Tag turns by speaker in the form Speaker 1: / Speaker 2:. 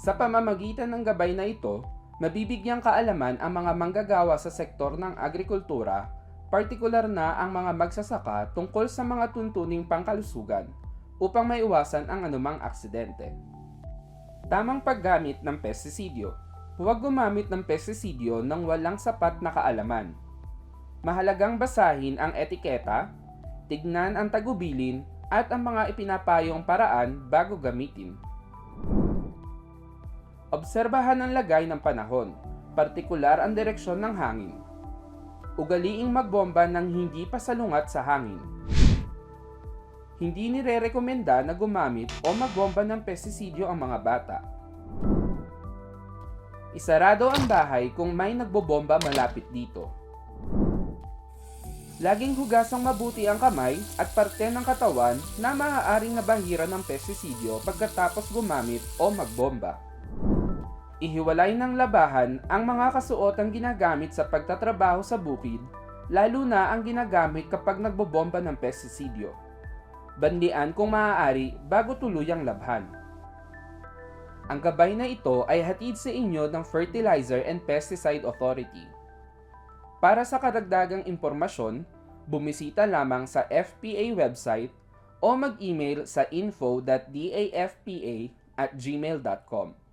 Speaker 1: Sa pamamagitan ng gabay na ito, mabibigyang kaalaman ang mga manggagawa sa sektor ng agrikultura, partikular na ang mga magsasaka tungkol sa mga tuntuning pangkalusugan upang maiwasan ang anumang aksidente. Tamang paggamit ng pestisidyo. Huwag gumamit ng pestisidyo nang walang sapat na kaalaman. Mahalagang basahin ang etiketa, tignan ang tagubilin at ang mga ipinapayong paraan bago gamitin. Obserbahan ang lagay ng panahon, partikular ang direksyon ng hangin. Ugaliing magbomba ng hindi pa salungat sa hangin. Hindi nire-rekomenda na gumamit o magbomba ng pestisidyo ang mga bata. Isarado ang bahay kung may nagbobomba malapit dito. Laging hugasang mabuti ang kamay at parte ng katawan na maaaring nabahira ng pestisidyo pagkatapos gumamit o magbomba. Ihiwalay ng labahan ang mga kasuotang ginagamit sa pagtatrabaho sa bukid, lalo na ang ginagamit kapag nagbobomba ng pestisidyo. Bandian kung maaari bago tuluyang labhan. Ang gabay na ito ay hatid sa inyo ng Fertilizer and Pesticide Authority. Para sa karagdagang impormasyon, bumisita lamang sa FPA website o mag-email sa info.dafpa at gmail.com.